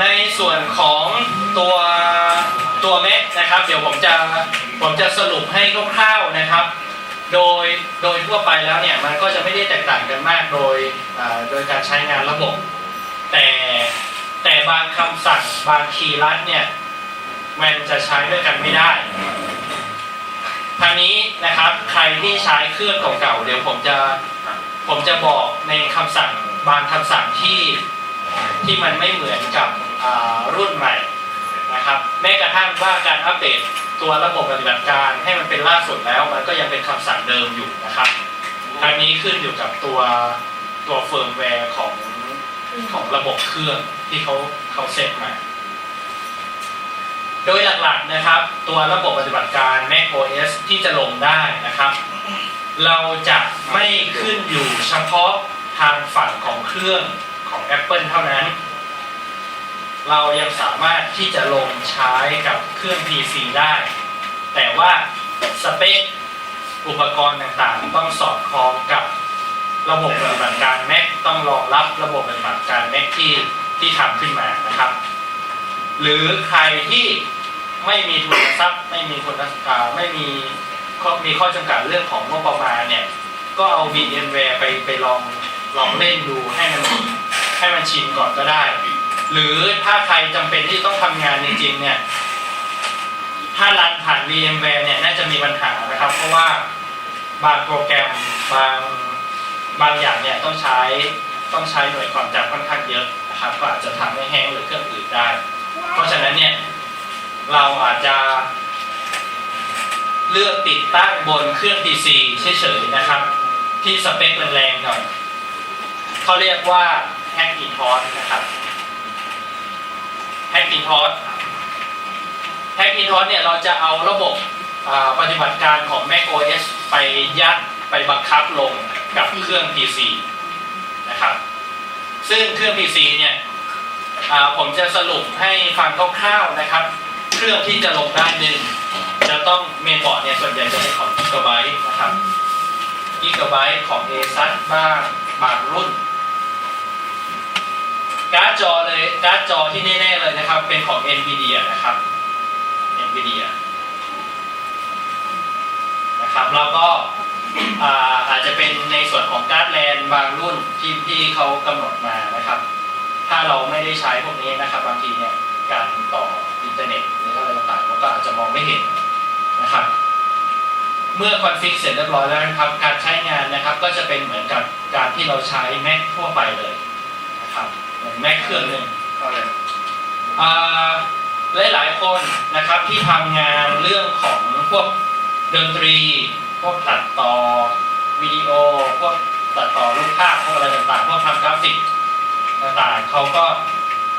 ในส่วนของตัวตัวเม็ดนะครับ เดี๋ยวผมจะผมจะสรุปให้คร่าวๆนะครับ โดยโดยทั่วไปแล้วเนี่ยมันก็จะไม่ได้แตกต่างกันมากโดยโดยการใช้งานระบบ แต่แต่บางคำสั่งบางคีย์ลัดเนี่ยมันจะใช้ด้วยกันไม่ได้ทางนี้นะครับใครที่ใช้เครื่องเก่าๆเดี๋ยวผมจะผมจะบอกในคำสั่งบางคำสั่งที่ ที่มันไม่เหมือนกับรุ่นใหม่นะครับแม้กระทั่งว่าการอัปเดตตัวระบบปฏิบัติการให้มันเป็นล่าสุดแล้ว มันก็ยังเป็นคำสั่งเดิมอยู่นะครับทางนี้ขึ้นอยู่กับตัวตัวเฟิร์มแวร์ของของระบบเครื่องที่เขาเขาเซตมาโดยหลักๆนะครับ ตัวระบบปฏิบัติการ Mac OS ที่จะลงได้นะครับ เราจะไม่ขึ้นอยู่เฉพาะทางฝั่งของเครื่อง ของ Apple เท่านั้น เรายังสามารถที่จะลงใช้กับเครื่อง PC ได้ แต่ว่าสเปคอุปกรณ์ต่างๆ ต้องสอดคล้องกับระบบปฏิบัติการ Mac ต้องรองรับระบบปฏิบัติการ Mac ที่ที่ทำขึ้นมานะครับ หรือใครที่ไม่มีทุนทรัพย์ไม่มีคนอ่าไม่มีมีข้อจำกัดเรื่องของงบประมาณเนี่ย ก็เอา VMware ไปไปลองลองเล่นดูให้มัน ให้มันชินก่อนก็ได้ หรือถ้าใครจำเป็นที่ต้องทำงานจริงๆเนี่ย ถ้ารันผ่าน VMware เนี่ยน่าจะมีปัญหานะครับ เพราะว่าบางโปรแกรมบางบางอย่างเนี่ยต้องใช้ต้องใช้หน่วยความจำค่อนข้างเยอะนะครับก็อาจจะทำให้แห้งหรือเครื่องอื่นได้ เพราะฉะนั้นเนี่ยเราอาจจะเลือกติดตั้งบนเครื่อง PC เฉยๆนะครับ ที่สเปคแรงๆหน่อยเขาเรียกว่า Hackintosh นะครับ Hackintosh Hackintosh เนี่ยเราจะเอาระบบปฏิบัติการของ Mac OS ไปยัดไปบังคับลงกับเครื่อง PC นะครับ ซึ่งเครื่อง PC เนี่ยผมจะสรุปให้ฟังคร่าวๆนะครับ เครื่องที่จะลงได้หนึ่งจะต้องเมนบอร์ดเนี่ยส่วนใหญ่จะเป็นของ Gigabyte นะครับ Gigabyte ของ ASUS บ้างบางรุ่น การ์ดจอเลยการ์ดจอที่แน่ๆเลยนะครับ เป็นของ NVIDIA นะครับ NVIDIA นะครับแล้วก็อาอาจจะเป็นในส่วนของการ์ดแลนบางรุ่นที่ที่เขากำหนดมานะครับ ถ้าเราไม่ได้ใช้พวกนี้นะครับ บางทีเนี่ยการต่ออินเทอร์เน็ตหรืออะไรต่างๆมันก็อาจจะมองไม่เห็นนะครับ เมื่อคอนฟิกเสร็จเรียบร้อยแล้วนะครับ การใช้งานนะครับ ก็จะเป็นเหมือนกับการที่เราใช้ Mac ทั่วไปเลยนะครับ เหมือน Mac เครื่องหนึ่งเข้าเลยอ่าหลายๆคนนะครับที่ทำงานเรื่องของพวกดนตรี พวกตัดต่อวิดีโอ พวกตัดต่อรูปภาพพวกอะไรต่างๆ พวกทำกราฟิกต่างๆเขาก็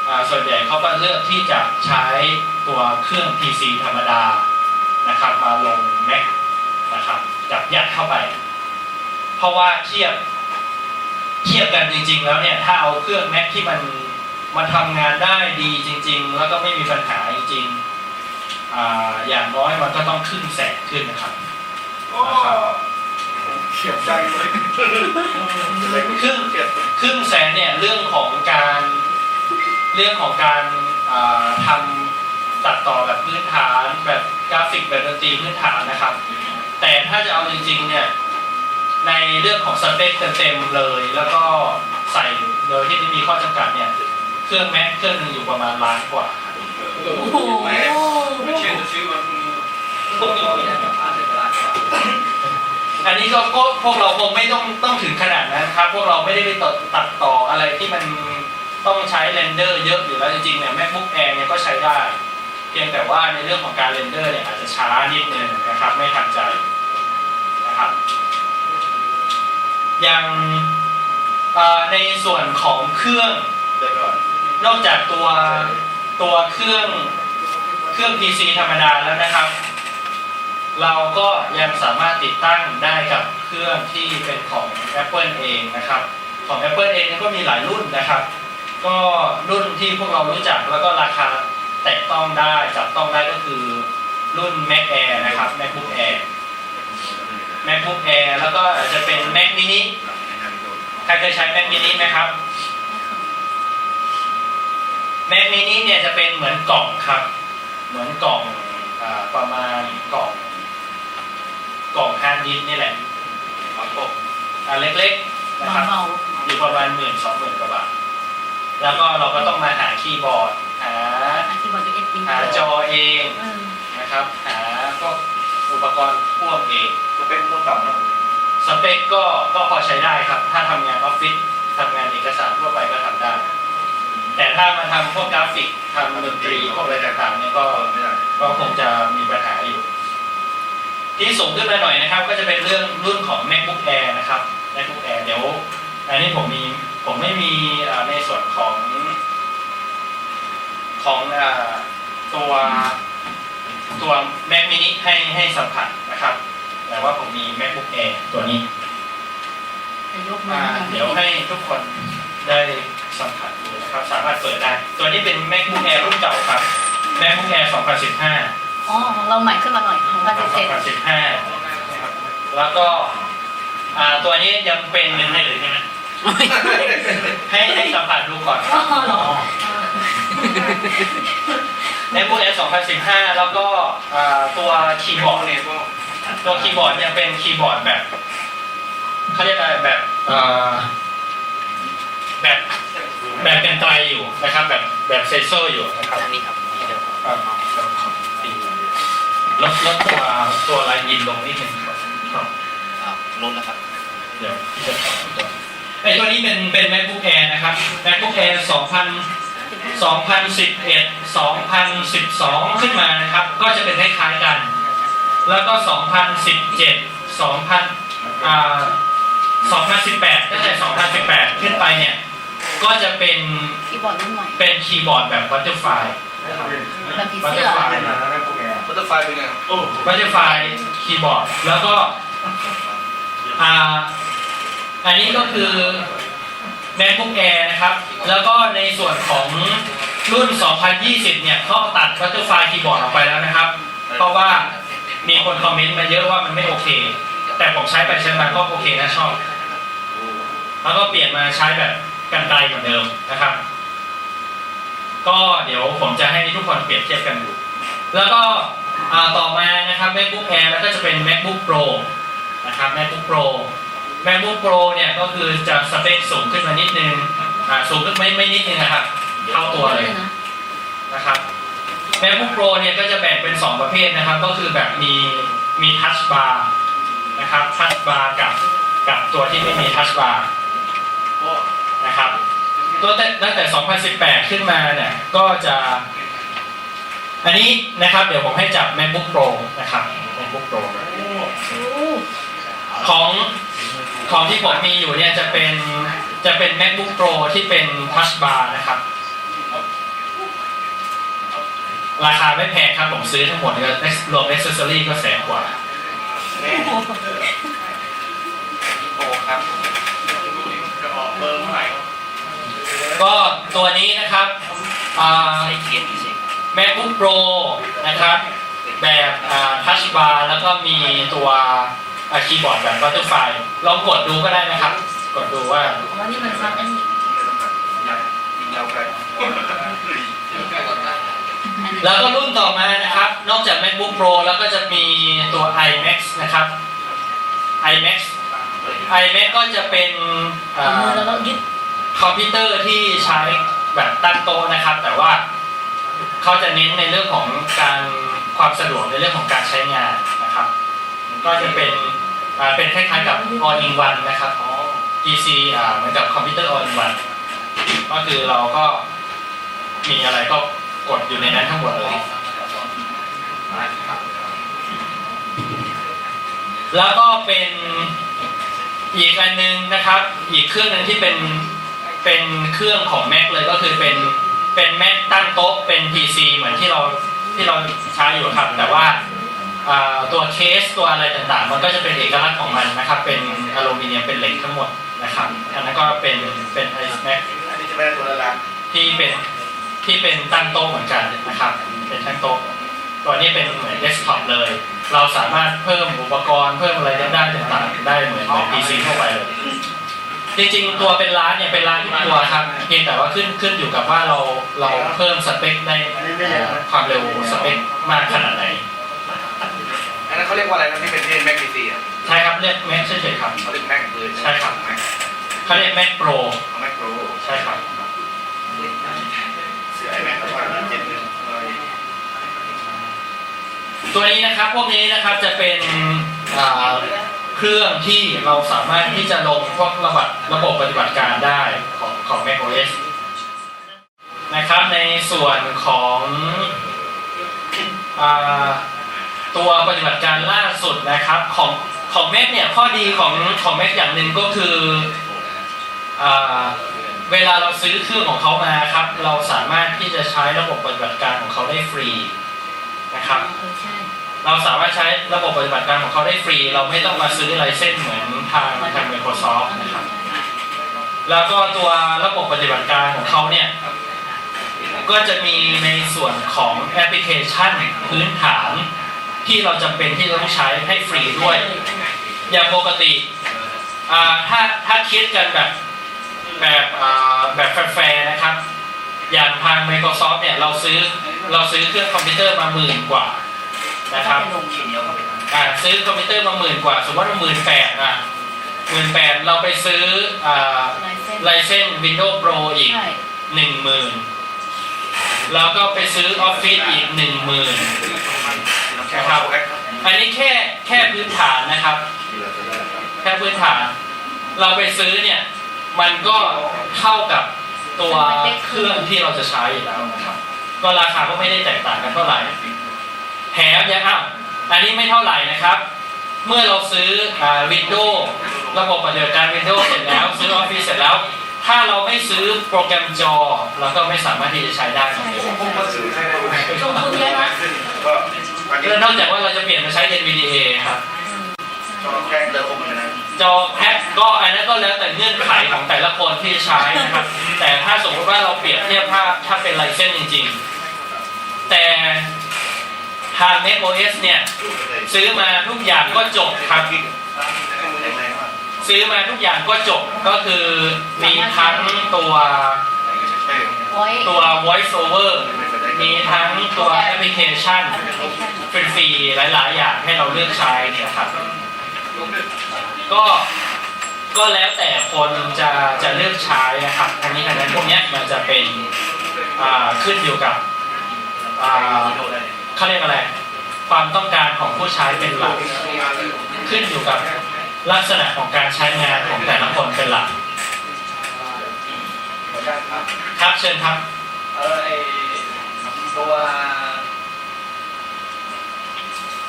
อ่าส่วนใหญ่เขาก็เลือกที่จะใช้ตัวเครื่อง PC ธรรมดานะครับมาลง Mac นะครับจับยัดเข้าไป เพราะว่าเทียบเที ยบกันจริง ๆ แล้วเนี่ยถ้าเอาเครื่อง Mac ที่มันมันทำงานได้ดีจริง ๆ แล้วก็ไม่มีปัญหาจริงๆอ่าอย่างน้อยมันก็ต้องขึ้นแสนขึ้นนะครับโอ้เฉียบใจเลยครึ่งเฉียบครึ่งแสนเนี่ยเรื่องของการเรื่องของการอ่าทำตัดต่อแบบพื้นฐานแบบกราฟิกแบบดนตรีพื้นฐานนะครับ แต่ถ้าจะเอาจริงๆเนี่ย ในเรื่องของสเปคเต็มๆเลย แล้วก็ใส่โดยที่ไม่มีข้อจำกัดเนี่ยเครื่องแม็กเครื่องหนึงอยู่ประมาณล้านกว่า โอ้โหไม่ไม่เชื่อจะซื้อมาพรุ่งนี้พวกนี้มีอะไรกับบ้านเสร็จตลาดกว่าอันนี้ก็ก็พวกเราคงไม่ต้องต้องถึงขนาดนั้นครับ พวกเราไม่ได้ไปตัดตัดต่ออะไรที่มันต้องใช้เรนเดอร์เยอะอยู่แล้วจริงๆเนี่ย MacBook Air เนี่ยก็ใช้ได้ เพียงแต่ว่าในเรื่องของการเรนเดอร์เนี่ยอาจจะช้านิดนึงนะครับ ไม่ทันใจนะครับ อย่างในส่วนของเครื่องนนอกจากตัวตัวเครื่องเครื่อง PC ธรรมดาแล้วนะครับ เราก็ยังสามารถติดตั้งได้กับเครื่องที่เป็นของ Apple เองนะครับ ของ Apple เองก็มีหลายรุ่นนะครับ ก็รุ่นที่พวกเรารู้จักแล้วก็ราคาแตะต้องได้จับต้องได้ก็คือรุ่น Mac Air นะครับ MacBook Air MacBook Air แล้วก็อาจจะเป็น Mac mini ใครเคยใช้ Mac mini ไหมครับ Mac mini เนี่ยจะเป็นเหมือนกล่องครับ เหมือนกล่องอาประมาณกล่อง กล่องฮาร์ดดิสก์นี่แหละครับผมอันเล็กๆนะครับเบาอยู่ประมาณหมื่นสองหมื่นกว่าบาทแล้วก็เราก็ต้องมาหาคีย์บอร์ด หาๆอันที่บอกจะเอ็ดวินหาจอเองเออนะครับ หาพวก อุปกรณ์พ่วงเองจะเป็นมูลต่ำนะสเปคก็ก็พอใช้ได้ครับ ถ้าทำงานออฟฟิศทำงานเอกสารทั่วไปก็ทำได้ แต่ถ้ามาทำพวกกราฟิกทำดนตรีพวกอะไรต่างๆเนี่ยก็ไม่ได้ก็คงจะมีปัญหาอยู่ ที่สูงขึ้นมาหน่อยนะครับ ก็จะเป็นเรื่องรุ่นของ MacBook Air นะครับ MacBook Air เดี๋ยว อันนี้ผมมีผมไม่มีเอ่อในส่วนของของเอ่อตัว ตัว Mac mini ให้ให้สัมผัสนะครับ แต่ว่าผมมี MacBook Air ตัวนี้จะยกมาอ่าเดี๋ยวให้ทุกคนได้สัมผัสดูนะครับสามารถเปิดได้ ตัวนี้เป็น MacBook Air รุ่นเก่าครับ MacBook Air 2015อ๋อของเราใหม่ขึ้นมาหน่อยของการเสร็จ2015นะครับแล้วก็อ่าตัวนี้ยังเป็นหนึ่งให้หรือใช่ไหมให้ให้สัมผัสดูก่อน อ๋อเหรอในพวก Air 2015 แล้วก็อ่าตัวคีย์บอร์ดเนี่ยก็ตัวคีย์บอร์ดยังเป็นคีย์บอร์ดแบบเขาเรียกอะไรแบบอ่าแบบแบบเป็นไตรอยู่นะครับ แบบแบบเซนเซอร์อยู่นะครับทางนี้ครับนี่เดี๋ยวครับลดลดตัวตัวลายยินลงนิดนึงครับครับลดแล้วครับเดี๋ยวพี่จะขอตัวไอ้ตัวนี้เป็นเป็น MacBook Air นะครับ MacBook Air 2000 2011 2012 ขึ้นมานะครับ ก็จะเป็นคล้ายๆกัน แล้วก็ 2017 2000อ่า2018ตั้งแต่2018 ขึ้นไปเนี่ยก็จะเป็นคีย์บอร์ดรุ่นใหม่เป็นคีย์บอร์ดแบบบัตเตอร์ไฟแบบผีบัตเตอเสื้อร์ไฟเป็นนะแม่พวกแกบัตเตอร์ไฟเป็นไงโอ้บัตเตอร์ไฟคีย์บอร์ดแล้วก็อ่าอันนี้ก็คือ MacBook Air นะครับ แล้วก็ในส่วนของรุ่น 2020 เนี่ยเขาตัด Butterfly Keyboard ออกไปแล้วนะครับ เพราะว่ามีคนคอมเมนต์มาเยอะว่ามันไม่โอเค แต่ผมใช้ไปใช้มาก็โอเคนะชอบ แล้วก็เปลี่ยนมาใช้แบบกันไกลเหมือนเดิมนะครับ ก็เดี๋ยวผมจะให้ทุกคนเปรียบเทียบกันดู แล้วก็ต่อมานะครับ MacBook Air แล้วก็จะเป็น MacBook Pro นะครับ MacBook Pro MacBook Pro เนี่ยก็คือจะสเปคสูงขึ้นมานิดนึงอ่าสูงขึ้นไม่ไม่นิดนึงนะครับเท่าตัวเลยนะนะครับ MacBook Pro เนี่ยก็จะแบ่งเป็น 2 ประเภทนะครับ ก็คือแบบมีมี Touch Bar นะครับ Touch Bar กับกับตัวที่ไม่มี Touch Bar นะครับตัวแต่ตั้งแต่ 2018 ขึ้นมาเนี่ยก็จะ อันนี้นะครับ เดี๋ยวผมให้จับ MacBook Pro นะครับ MacBook Pro ของ ของที่ผมมีอยู่เนี่ยจะเป็นจะเป็น MacBook Pro ที่เป็น Touch Bar นะครับ ราคาไม่แพงครับผมซื้อทั้งหมดเนี่ยรวม accessory ก็แสนกว่าโอ้ครับจะออกเบอร์เมื่อไหร่ก็ตัวนี้นะครับอ่าใส่เทียนพิเศษ MacBook Pro นะครับ แบบอ่า Touch Bar แล้วก็มีตัวอ่า คีย์บอร์ดแบบ Butterfly ลองกดดูก็ได้นะครับ กดดูว่าว่านี่มันซับอันนี้ยิงยาวไกลอันนี้แล้วก็รุ่นต่อมานะครับ นอกจาก MacBook Pro แล้วก็จะมีตัว iMac นะครับ iMac iMac ก็จะเป็นอ่าเอามือแล้วก็ยึดคอมพิวเตอร์ที่ใช้แบบตั้งโต๊ะนะครับ แต่ว่าเขาจะเน้นในเรื่องของการความสะดวกในเรื่องของการใช้งานนะครับ ก็จะเป็น เป็นคล้ายๆกับ all in one นะครับ PC อ่าเหมือนกับคอมพิวเตอร์ all in one ก็คือเราก็มีอะไรก็กดอยู่ในนั้นทั้งหมดเลย แล้วก็เป็นอีกอันหนึงนะครับ อีกเครื่องหนึ่งที่เป็นเป็นเครื่องของ Mac เลยก็คือเป็นเป็น Mac ตั้งโต๊ะเป็น PC เหมือนที่เราที่เราใช้อยู่ครับ แต่ว่า ตัวเคสตัวอะไรต่างๆ มันก็จะเป็นเอกลักษณ์ของมันนะครับ เป็นอลูมิเนียมเป็นเหล็กทั้งหมดนะครับ อันนั้นก็เป็นเป็น iMac อันนี้จะไม่ได้ตัวละล้านที่เป็นที่เป็นตั้งโต๊ะเหมือนกันนะครับ เป็นตั้งโต๊ะตัวนี้เป็นเหมือนเดสก์ท็อปเลย เราสามารถเพิ่มอุปกรณ์เพิ่มอะไรได้ต่างๆ ได้เหมือนเหมือน PC ทั่วไปเลยจริงๆ ตัวเป็นร้านเนี่ยเป็นร้านทุกตัวครับเพียงแต่ว่าขึ้นขึ้นอยู่กับว่าเราเราเพิ่มสเปคได้เอ่อความเร็วสเปคมากขนาดไหนอันนั้น เขาเรียกว่าอะไรนะที่เป็นที่แม็กดีซีอะใช่ครับเรียกแม็กเฉยๆครับเขาเรียกแม็กเลยใช่ครับแม็กเขาเรียกแม็กโปรแม็กโปรใช่ครับเสือไอแม็กก็ว่าเจ็ดหนึ่งร้อยตัวนี้นะครับพวกนี้นะครับจะเป็นอ่าเครื่องที่เราสามารถที่จะลงพวกระบบระบบปฏิบัติการได้ของของ macOS นะครับในส่วนของอา ตัวปฏิบัติการล่าสุดนะครับของของ Mac เนี่ยข้อดีของของ Mac อย่างหนึ่งก็คืออาเวลาเราซื้อเครื่องของเขามาครับ เราสามารถที่จะใช้ระบบปฏิบัติการของเขาได้ฟรีนะครับเออใช่เราสามารถใช้ระบบปฏิบัติการของเขาได้ฟรี เราไม่ต้องมาซื้อไลเซนส์เหมือนทางทาง Microsoft นะครับ แล้วก็ตัวระบบปฏิบัติการของเขาเนี่ยก็จะมีในส่วนของแอปพลิเคชันพื้นฐาน ที่เราจำเป็นที่จะต้องใช้ให้ฟรีด้วย อย่างปกติอ่าถ้าถ้าคิดกันแบบแบบอ่าแบบแฟร์ๆนะครับ อย่างทาง Microsoft เนี่ยเราซื้อเราซื้อเครื่องคอมพิวเตอร์มาหมื่นกว่านะครับลงขีดเดียวก็เป็นอ่าซื้อคอมพิวเตอร์มาหมื่นกว่า สมมติว่าหมื่นแปดอะหมื่นแปดเราไปซื้ออ่าลายเส้นไลเซน Windows Pro อีกใช่หนึ่งหมื่นแล้วก็ไปซื้อ Office อีกหนึ่งหมื่น ครับ อันนี้แค่แค่พื้นฐานนะครับ แค่พื้นฐาน เราไปซื้อเนี่ย มันก็เท่ากับตัวเครื่องที่เราจะใช้อยู่แล้วนะครับ ก็ราคาก็ไม่ได้แตกต่างกันเท่าไหร่แถมยังอ้าวอันนี้ไม่เท่าไหร่นะครับ เมื่อเราซื้ออ่า Windows ระบบปฏิบัติการ Windows เสร็จแล้ว ซื้อ Office เสร็จแล้ว ถ้าเราไม่ซื้อโปรแกรมจอ เราก็ไม่สามารถที่จะใช้ได้เหมื อนเดิมผมก็ซื้อให้ได้ลงทุนเยอะนะก็อันนี้แล้วนอกจากว่าเราจะเปลี่ยนมาใช้ NVDA ครับอืมจอแกล้งเดิมผมเลยนะจอแพ็คก็อันนั้นก็แล้วแต่เงื่อนไขของแต่ละคนที่ใช้นะครับ แต่ถ้าสมมติว่าเราเปรียบเทียบถ้าถ้าเป็นไลเซนส์จริง ๆ แต่ทาง macOS เนี่ย ซื้อมาทุกอย่างก็จบครับ ซื้อมาทุกอย่างก็จบก็คือมีทั้งตัว ไว้ตัว voice over มีทั้งตัวแอปพลิเคชันแอปพลิเคชันฟรีๆหลาย ๆ อย่างให้เราเลือกใช้นะครับ ก็ก็แล้วแต่คนจะจะเลือกใช้นะครับอันนี้อันนั้นพวกเนี้ยมันจะเป็นอ่าขึ้นอยู่กับอ่าเขาเรียกอะไร ความต้องการของผู้ใช้เป็นหลัก ขึ้นอยู่กับลักษณะของการใช้งานของแต่ละคนเป็นหลัก ครับเชิญครับ เออไอตัว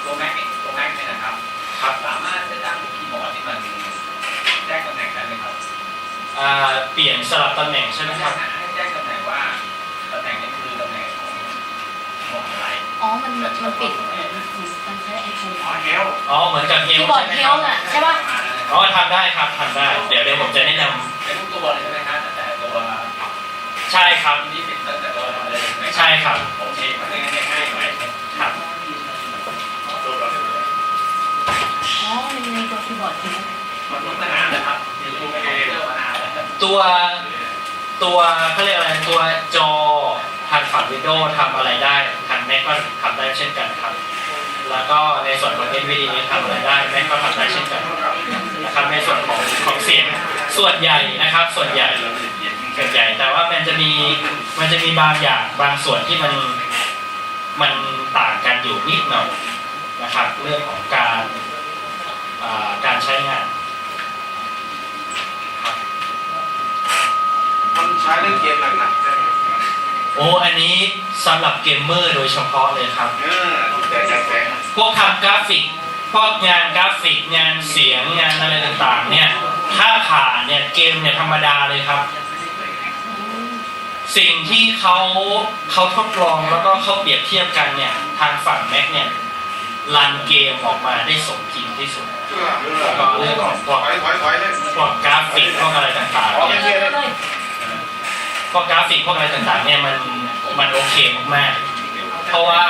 ตัวแม็กเนี่ยตัวแม็กเนี่ยนะครับ ครับสามารถจะตั้งคีย์บอร์ดที่มันแจ้งตำแหน่งได้ไหมครับอ่าเปลี่ยนสลับตำแหน่งใช่ไหมครับ ให้แจ้งตำแหน่งว่าตำแหน่งนี้คือตำแหน่งของคีย์บอร์ดอะไรอ๋อ มันมันปิดเหมือนมันใช้ไอโฟนอ๋อเฮลอ๋อเหมือนกับเฮคีลย์บอร์ดใช่ไหมเฮครัลบน่ะใช่ป่ะ อ๋อทำได้ครับทำได้ เดี๋ยวเดี๋ยวผมจะแนะนำเป็นทุกตัวเลยใช่ไหมครับ ใช่ครับนี้เป็นตั้งแต่ตัวเลยใช่ไหมใช่ครับโอเคมันง่ายง่ายหน่อยครับอ๋อในในตัวคีย์บอร์ดใช่ไหมมันมีมานานแล้วครับอยู่ในคอมพิวเตอร์มานานแล้วตัวตัวเขาเรียกอะไรตัวจอทางฝั่ง Windows ทำอะไรได้ทาง Mac ก็ทำได้เช่นกันครับแล้วก็ในส่วนของ NVIDIA ทำอะไรได้ Mac ก็ทำได้เช่นกันนะครับในส่วนของของเสียงส่วนใหญ่นะครับ ส่วนใหญ่ ส่วนใหญ่แต่ว่ามันจะมีมันจะมีบางอย่างบางส่วนที่มันมันต่างกันอยู่นิดหน่อยนะครับ เรื่องของการอ่าการใช้งานมันใช้เล่นเกมหนักๆได้โอ้อันนี้สำหรับเกมเมอร์โดยเฉพาะเลยครับเออแต่ใจแฝงพวกทำกราฟิกพวกงานกราฟิกงานเสียงงานอะไรต่างๆเนี่ยถ้าผ่านเนี่ยเกมเนี่ยธรรมดาเลยครับอืม สิ่งที่เขาเขาทดลองแล้วก็เขาเปรียบเทียบกันเนี่ยทางฝั่งแม็กเนี่ยรันเกมออกมาได้สมจริงที่สุดก็เรื่องของพวกถอยถอยถอยเลยพวกกราฟิกพวกอะไรต่างๆเนี่ยพวกกราฟิกพวกอะไรต่างๆเนี่ยมันมันโอเคมากๆเพราะว่า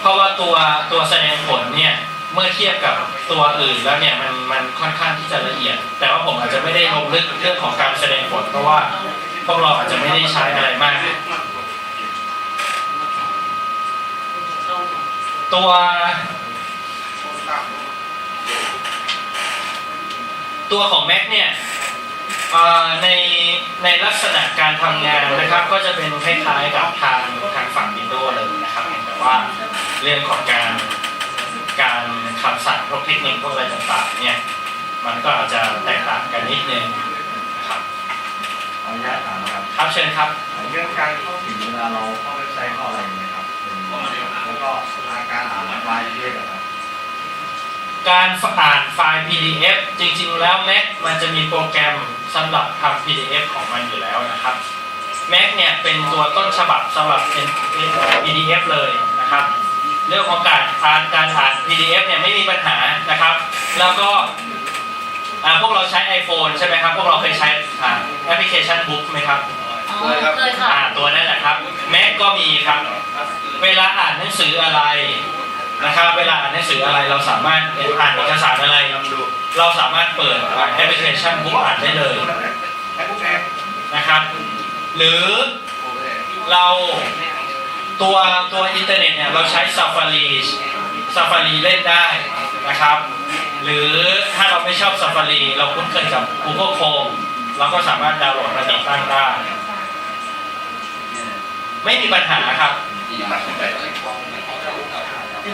เพราะว่าตัวตัวแสดงผลเนี่ยเมื่อเทียบกับตัวอื่นแล้วเนี่ยมันมันค่อนข้างที่จะละเอียด แต่ว่าผมอาจจะไม่ได้ลงลึกเรื่องของการแสดงผลเพราะว่า พวกเราอาจจะไม่ได้ใช้อะไรมาก ตัว ตัวของ Mac เนี่ยในในลักษณะการทำงานนะครับ ก็จะเป็นคล้ายๆกับทางทางฝั่ง Windows เลยนะครับแต่ว่าเรื่องของการการคำสั่งพวกเทคนิคพวกอะไรต่างๆเนี่ยมันก็อาจจะแตกต่างกันนิดนึงนะครับ ขออนุ ญาตถามนะครับครับเชิญครับเรื่องการเข้าถึงเวลาเราเข้าเว็บไซต์เข้าอะไรอย่างเงี้ยครับแล้วก็อาการอ่านไฟล์เรียกอะครับการอ่านไฟล์ PDF จริง ๆ แล้ว Mac มันจะมีโปรแกรมสำหรับทำ PDF ของมันอยู่แล้วนะครับ Mac เนี่ยเป็นตัวต้นฉบับสำหรับเป็น PDF เลยนะครับ เรื่องของการอ่านการอ่าน PDF เนี่ยไม่มีปัญหานะครับ แล้วก็ อ่าพวกเราใช้ iPhone ใช่ไหมครับ พวกเราเคยใช้อ่าแอปพลิเคชัน Book ไหมครับอ๋อเคยค่ะอ่าตัวนั่นแหละครับ Mac ก็มีครับ เวลาอ่านหนังสืออะไรนะครับ เวลาอ่านหนังสืออะไรเราสามารถอ่านเอกสารอะไร เราสามารถเปิดแอปพลิเคชันบุ๊กอ่านได้เลยไอ้พวกแอร์นะครับ หรือเราตัวตัวอินเทอร์เน็ตเนี่ยเราใช้ Safari Safari เล่นได้ นะครับ หรือถ้าเราไม่ชอบ Safari เราคุ้นเคยกับ Google Chrome เราก็สามารถดาวน์โหลดมาติดตั้งได้ ไม่มีปัญหาครับ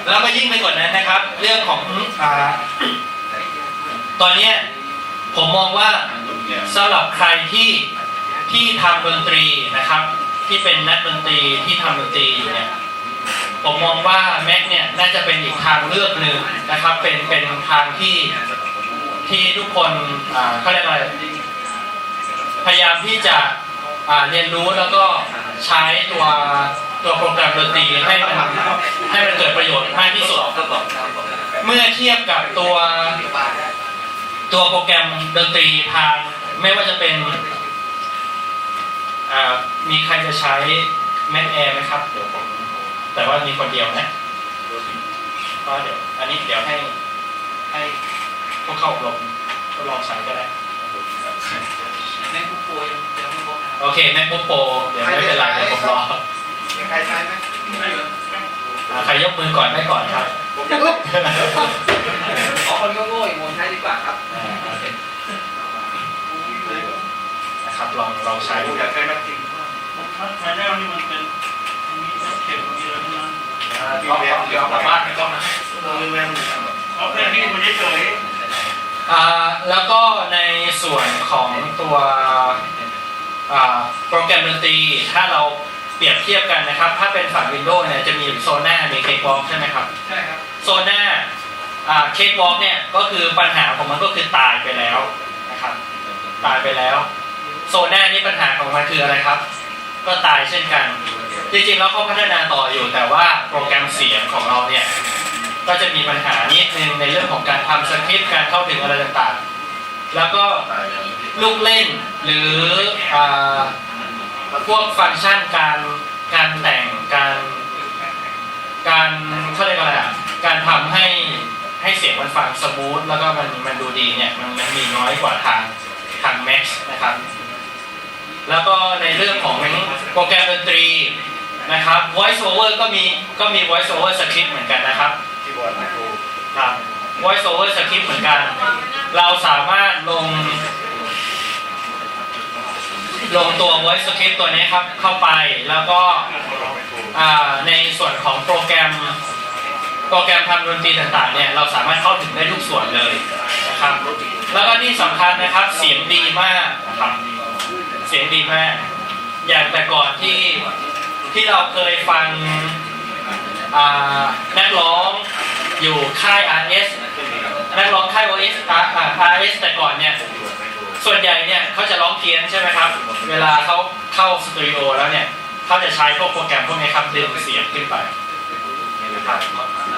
แล้วก็ยิ่งไปกว่านั้นนะครับ เรื่องของอาตอนเนี้ยผมมองว่าสำหรับใครที่ที่ทำดนตรีนะครับ ที่เป็นนักดนตรีที่ทำดนตรีอยู่เนี่ย ผมมองว่าแม็กเนี่ยน่าจะเป็นอีกทางเลือกหนึ่งนะครับ เป็นเป็นทางที่ที่ทุกคนเขาเรียกอะไรพยายามที่จะเรียนรู้แล้วก็ใช้ตัวตัวโปรแกรมดนตรีให้มันให้มันเกิดประโยชน์มากที่สุดเมื่อเทียบกับตัวตัวโปรแกรมดนตรีทางไม่ว่าจะเป็นมีใครจะใช้ Mac Air ไหมครับเดี๋ยวผม แต่ว่ามีคนเดียวนะก็เดี๋ยวอันนี้เดี๋ยวให้ให้พวกเข้าอบรมทดลองใช้ก็ได้แม่ผู้ป่วยยังไม่พบนะโอเค MacBook Pro เดี๋ยวไม่เป็นไรเดี๋ยวผมรอมีใครใช้ไหมอ่าใครยกมือก่อนได้ก่อนครับขอคนโง่ๆอีกคนใช้ดีกว่าครับอ่าโอเคนะครับลองลองใช้ดูอยากใช้แม็กซิมชาแนลนี่มันเป็นมีเข็มมีอะไรทั้งนั้ นที่แม็กเดี๋ยวกลับบ้านไม่ต้องนะลืมแม่เอาแค่นี้มันเฉยอ่าแล้วก็ในส่วนของตัวอ่าโปรแกรมดนตรีถ้าเราเปรียบเทียบกันนะครับ ถ้าเป็นฝั่ง Windows เนี่ยจะมีโซน่ามีเค้กวอล์กใช่ไหมครับใช่ครับโซน่าเค้กวอล์กเนี่ยก็คือปัญหาของมันก็คือตายไปแล้วนะครับ ตายไปแล้ว โซน่านี่ปัญหาของมันคืออะไรครับ ก็ตายเช่นกัน จริงๆแล้วเขาพัฒนาต่ออยู่แต่ว่าโปรแกรมเสียงของเราเนี่ยก็จะมีปัญหานิดนึงในเรื่องของการทำสคริปต์การเข้าถึงอะไรต่างๆ แล้วก็ลูกเล่นหรืออพวกฟังก์ชันการการแต่งการการเขาเรียกอะไรอะการทำให้ให้เสียงมันฟังสมูทแล้วก็มันมันดูดีเนี่ยมันมันมีน้อยกว่าทางทาง Max นะครับ แล้วก็ในเรื่องของโปรแกรมดนตรี นะครับ voice over ก็มีก็มี voice over script เหมือนกันนะครับคีย์บอร์ดไมโครครับ voice over script เหมือนกัน เราสามารถลง ลงตัว voice script ตัวนี้ครับเข้าไปแล้วก็อ่าในส่วนของโปรแกรมโปรแกรมทำดนตรีต่างๆเนี่ยเราสามารถเข้าถึงได้ทุกส่วนเลยนะครับ แล้วก็ที่สำคัญนะครับเสียงดีมากนะครับเสียงดีมาก อย่างแต่ก่อนที่ ที่เราเคยฟังนักร้องอยู่ค่าย RS นักร้องค่าย OS อ่าอ่า RS แต่ก่อนเนี่ย ส่วนใหญ่เนี่ยเขาจะร้องเพี้ยนใช่ไหมครับ เวลาเขาเข้าสตูดิโอแล้วเนี่ยเขาจะใช้พวกโปรแกรมพวกนี้ครับดึงเสียงขึ้นไป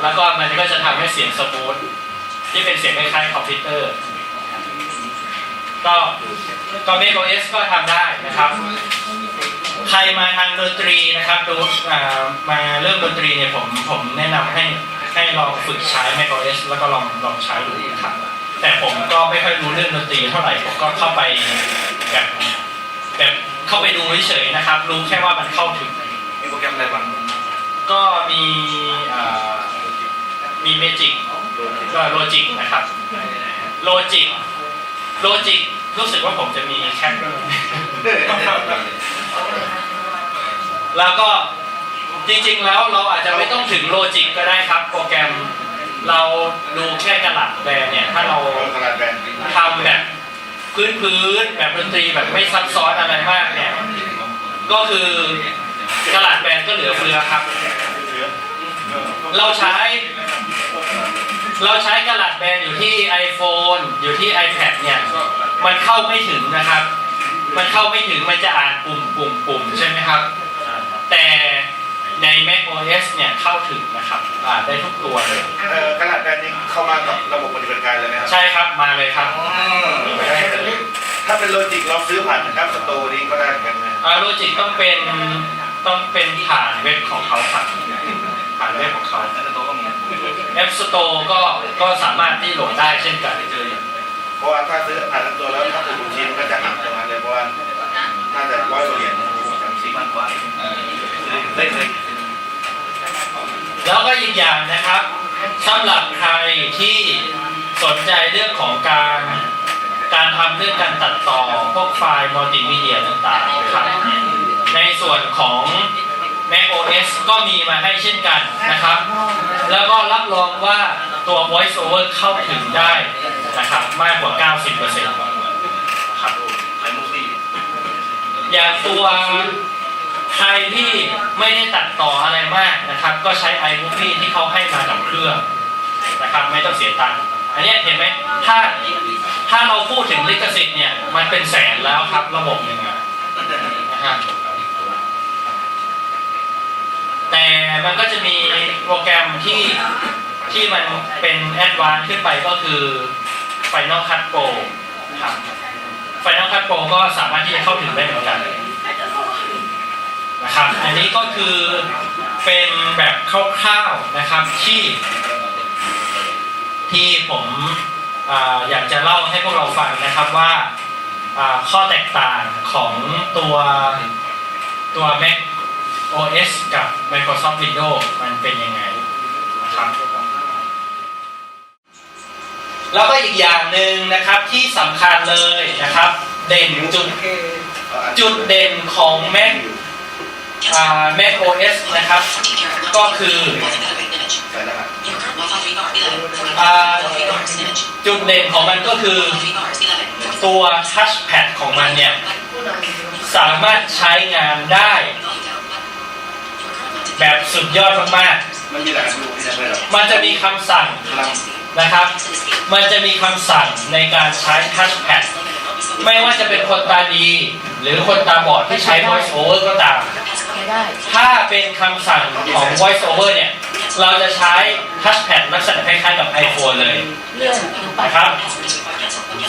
แล้วก็มันก็จะทำให้เสียงสมูทที่เป็นเสียงคล้ายๆคอมพิวเตอร์ ก็ก็ Mac OS ก็ทำได้นะครับ ใครมาทางดนตรีนะครับดูอ่ามาเรื่องดนตรีเนี่ยผมผมแนะนำให้ให้ลองฝึกใช้ macOS แล้วก็ลองลองใช้ดูครับ แต่ผมก็ไม่ค่อยรู้เรื่องดนตรีเท่าไหร่ผมก็เข้าไปแบบแบบเข้าไปดูเฉยๆนะครับ รู้แค่ว่ามันเข้าถึงมีโปรแกรมอะไรบ้างก็มีมีเมจิกก็โลจิกนะครับโลจิกโลจิกรู้สึกว่าผมจะมีแคปด้วย แล้วก็จริงๆแล้วเราอาจจะไม่ต้องถึงโลจิกก็ได้ครับ โปรแกรมเราดูแค่กระหลัดแบนเนี่ย ถ้าเรากระดาษแบนทำแบบพื้นแบบดนตรีแบบไม่ซับซ้อนอะไรมากเนี่ย ก็คือกระหลัดแบนก็เหลือเฟือครับ เราใช้ เราใช้กระหลัดแบนอยู่ที่ iPhone อยู่ที่ iPad เนี่ย มันเข้าไม่ถึงนะครับ มันเข้าไม่ถึงมันจะอ่านปุ่มปุ่มปุ่มใช่ไหมครับ แต่ใน Mac OS เนี่ยเข้าถึงนะครับอ่านได้ทุกตัวเลย เอ่อกระดาษแบนนี่เข้ามากับระบบปฏิบัติการเลยไหมครับใช่ครับมาเลยครับถ้าเป็นโลจิกเราซื้อผ่านนะครับสโตร์นี้ก็ได้เหมือนกันไหมโลจิกต้องเป็นต้องเป็นผ่านเว็บของเขาครับผ่านเว็บของเขาแล้วตัวก็มี App Store ก็ก็สามารถที่โหลดได้เช่นกันเพราะว่าถ้าซื้อผ่านสโตร์แล้วถ้าเป็นบัญชีมันก็จะหักตรงนั้นเลยเพราะว่าน่าจะร้อยกว่าเหรียญจำ สี่สิพันกว่าได้เคยแล้วก็อีกอย่างนะครับสำหรับใครที่สนใจเรื่องของการการทำเรื่องการตัดต่อพวกไฟล์มัลติมีเดียต่างๆครับในส่วนของ Mac OS ก็มีมาให้เช่นกันนะครับ แล้วก็รับรองว่าตัว Voice Over เข้าถึงได้นะครับ มากกว่า 90%ครับไอ้มุกซี่อย่างตัว ที่ไม่ได้ตัดต่ออะไรมากนะครับ ก็ใช้ iMovie ที่เขาให้มากับเครื่องนะครับ ไม่ต้องเสียตังค์อันนี้เห็นไหมถ้าถ้าเราพูดถึงลิขสิทธิ์เนี่ยมันเป็นแสนแล้วครับระบบหนึ่งอะนะฮะแต่มันก็จะมีโปรแกรมที่ที่มันเป็นแอดวานซ์ขึ้นไปก็คือ Final Cut Pro ครับ Final Cut Pro ก็สามารถที่จะเข้าถึงได้เหมือนกัน นะครับอันนี้ก็คือเป็นแบบคร่าวๆนะครับที่ ที่ผมออยากจะเล่าให้พวกเราฟังนะครับว่าอ่าข้อแตกต่างของตัวตัว Mac OS กับ Microsoft Windows มันเป็นยังไงนะครับแล้วก็อีกอย่างหนึ่งนะครับที่สำคัญเลยนะครับ เด่นจุดจุดเด่นของ Mac อ่า Mac OS นะครับ ก็คือใส่รหัสอ่าจุดเด่นของมันก็คือตัว Touchpad ของมันเนี่ย สามารถใช้งานได้ แบบสุดยอดมากมันมีรหัสดูที่จะได้หรอๆมันจะมีคำสั่งพลังนะครับ มันจะมีคำสั่งในการใช้ Touchpad ไม่ว่าจะเป็นคนตาดี หรือคนตาบอดที่ใช้ Voice Over ก็ตาม ไม่ได้ ถ้าเป็นคำสั่งของ Voice Over เนี่ย เราจะใช้ Touchpad ลักษณะคล้ายๆกับ iPhone เลยเลื่อนหรือปัดนะครับ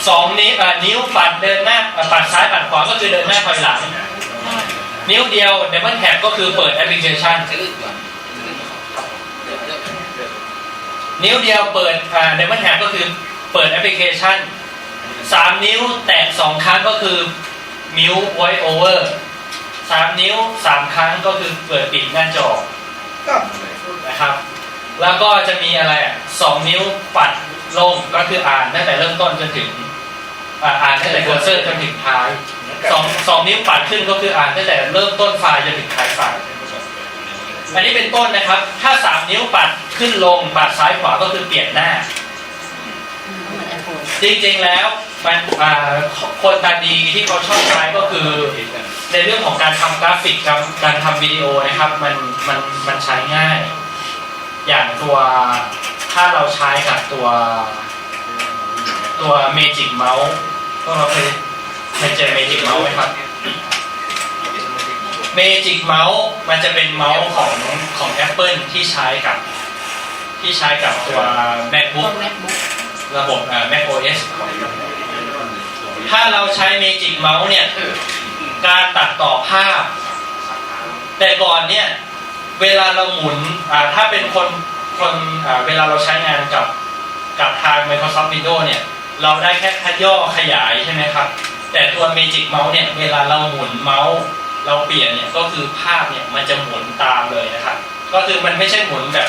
สองนิ้วเอ่อนิ้วปัดเดินหน้าเอ่อปัดซ้ายปัดขวาก็คือเดินหน้าถอยหลัง นิ้วเดียว Double Tap ก็คือเปิดแอปพลิเคชัน นิ้วเดียวเปิดอ่า Double Tap ก็คือเปิดแอปพลิเคชันสามนิ้วแตะสองครั้งก็คือ มิว Voice Over สามนิ้วสามครั้งก็คือเปิดปิดหน้าจอก็นะครับ แล้วก็จะมีอะไรอะสองนิ้วปัดลงก็คืออ่านตั้งแต่เริ่มต้นจนถึงอ่าอ่านตั้งแต่เคอร์เซอร์จนถึงท้ายสองสองนิ้วปัดขึ้นก็คืออ่านตั้งแต่เริ่มต้นไฟล์จนถึงท้ายไฟล์อันนี้เป็นต้นนะครับ ถ้าสามนิ้วปัดขึ้นลงปัดซ้ายขวาก็คือเปลี่ยนหน้า จริงๆแล้วมันคนตาดีที่เขาชอบใช้ก็คือในเรื่องของการทำกราฟิกการการทำวิดีโอนะครับมันมันมันใช้ง่าย อย่างตัวถ้าเราใช้กับตัวตัว Magic Mouse พวกเราเคยเคยเจอ Magic Mouse ไหมครับ Magic Mouse มันจะเป็นเมาส์ของของ Apple ที่ใช้กับที่ใช้กับตัว MacBook ระบบ Mac OS ถ้าเราใช้ Magic Mouse เนี่ย การตัดต่อภาพ แต่ก่อนเนี่ย เวลาเราหมุนถ้าเป็นคนคนเวลาเราใช้งานกับกับทาง Microsoft Windows เนี่ย เราได้แค่ขย่อขยายใช่ไหมครับ แต่ตัว Magic Mouse เนี่ย เวลาเราหมุนเมาส์เราเปลี่ยนเนี่ยก็คือภาพเนี่ยมันจะหมุนตามเลยนะครับ ก็คือมันไม่ใช่หมุนแบบ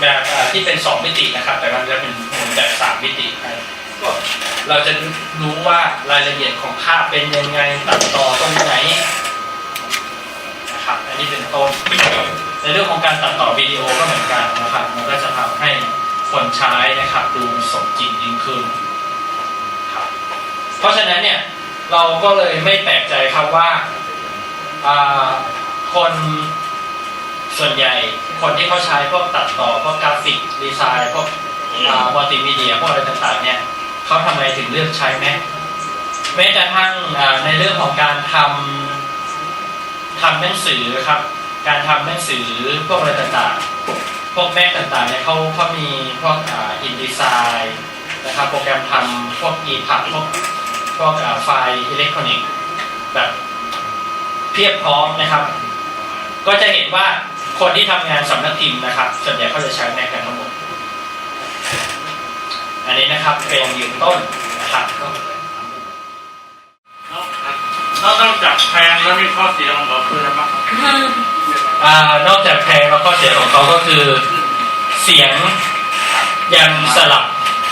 แบบที่เป็น 2 มิตินะครับ แต่มัน เราจะรู้ว่ารายละเอียดของภาพเป็นยังไงตัดต่อตรงไหนนะครับอันนี้เป็นต้นในเรื่องของการตัดต่อวิดีโอก็เหมือนกันนะครับมันก็จะทำให้คนใช้นะครับดูสมจริงยิ่งขึ้นครับเพราะฉะนั้นเนี่ยเราก็เลยไม่แปลกใจครับว่าอ่าคนส่วนใหญ่คนที่เขาใช้พวกตัดต่อพวกกราฟิกดีไซน์พวกมัลติมีเดียพวกอะไรต่างๆเนี่ย เขาทำไมถึงเลือกใช้แม้แม้กระทั่งในเรื่องของการทำทำหนังสือครับ การทำหนังสือพวกอะไรต่างๆ พวกแม็กต่างๆเนี่ยเขาเขามีพวกอินดีไซน์นะครับโปรแกรมทำพวกอีพับพวกพวกไฟล์อิเล็กทรอนิกส์แบบเพียบพร้อมนะครับ ก็จะเห็นว่าคนที่ทำงานสำนักพิมพ์นะครับ ส่วนใหญ่เขาจะใช้แม็กกันทั้งหมด อันนี้นะครับเป็นยืนต้นนะครับแล้วนอกจากแพงแล้วมีข้อเสียของเขาคืออะไรบ้างครับอ่านอกจากแพงแล้วข้อเสียของเขาก็คือเสียงยังสลับ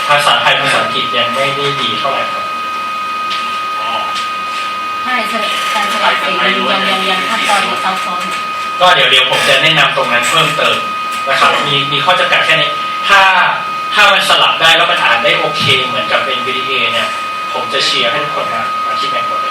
ภาษาไทยภาษาอังกฤษยังไม่ได้ดีเท่าไหร่ครับ อ๋อใช่ใช่การสลับเสียงยังยังยังขั้นตอนยังซับซ้อนก็เดี๋ยวเดี๋ยวผมจะแนะนำตรงนั้นเพิ่มเติมนะครับมีมีข้อจำกัดแค่นี้ ถ้า ถ้ามันสลับได้แล้วมันอ่านได้โอเค เหมือนกับเป็น VDA เนี่ย ผมจะเชียร์ให้ทุกคนมามาที่แมดเลย